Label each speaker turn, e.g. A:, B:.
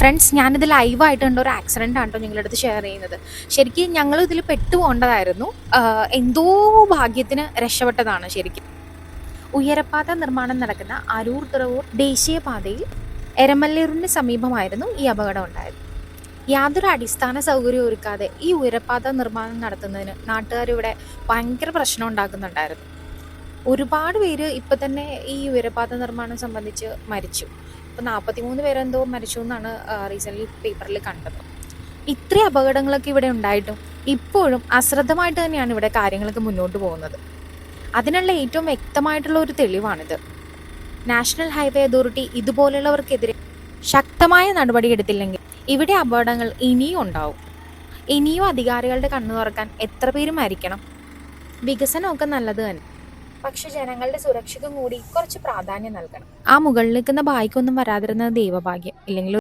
A: Friends ഞാനിത് കണ്ട ഒരു ആക്സിഡന്റ് ആണ് കേട്ടോ നിങ്ങളുടെ അടുത്ത് ഷെയർ ചെയ്യുന്നത്. ശരിക്കും ഞങ്ങൾ ഇതിൽ പെട്ടുപോകേണ്ടതായിരുന്നു. എന്തോ ഭാഗ്യത്തിന് രക്ഷപ്പെട്ടതാണ് ശരിക്കും. ഉയരപ്പാത നിർമ്മാണം നടക്കുന്ന അരൂർ തുറവൂർ ദേശീയപാതയിൽ എരമല്ലൂരിന് സമീപമായിരുന്നു ഈ അപകടം ഉണ്ടായത്. യാതൊരു അടിസ്ഥാന സൗകര്യം ഒരുക്കാതെ ഈ ഉയരപ്പാത നിർമ്മാണം നടത്തുന്നതിന് നാട്ടുകാരിവിടെ ഭയങ്കര പ്രശ്നം ഉണ്ടാക്കുന്നുണ്ടായിരുന്നു. ഒരുപാട് പേര് ഇപ്പം തന്നെ ഈ ഉയരപ്പാത നിർമ്മാണം സംബന്ധിച്ച് മരിച്ചു. ഇപ്പം നാൽപ്പത്തിമൂന്ന് പേരെന്തോ മരിച്ചു എന്നാണ് റീസെന്റ്ലി പേപ്പറിൽ കണ്ടത്. ഇത്രയും അപകടങ്ങളൊക്കെ ഇവിടെ ഉണ്ടായിട്ടും ഇപ്പോഴും അശ്രദ്ധമായിട്ട് തന്നെയാണ് ഇവിടെ കാര്യങ്ങളൊക്കെ മുന്നോട്ട് പോകുന്നത്. അതിനുള്ള ഏറ്റവും വ്യക്തമായിട്ടുള്ള ഒരു തെളിവാണിത്. നാഷണൽ ഹൈവേ അതോറിറ്റി ഇതുപോലുള്ളവർക്കെതിരെ ശക്തമായ നടപടി നടപടിയെടുത്തില്ലെങ്കിൽ ഇവിടെ അപകടങ്ങൾ ഇനിയും ഉണ്ടാവും. ഇനിയും അധികാരികളുടെ കണ്ണു തുറക്കാൻ എത്ര പേര് മരിക്കണം? വികസനമൊക്കെ നല്ലത് തന്നെ. പക്ഷെ ജനങ്ങളുടെ സുരക്ഷയ്ക്കും കൂടി കുറച്ച് പ്രാധാന്യം നൽകണം. ആ മുകളിൽ നിൽക്കുന്ന ബായിക്കൊന്നും വരാതിരുന്നത് ദൈവഭാഗ്യം. ഇല്ലെങ്കിൽ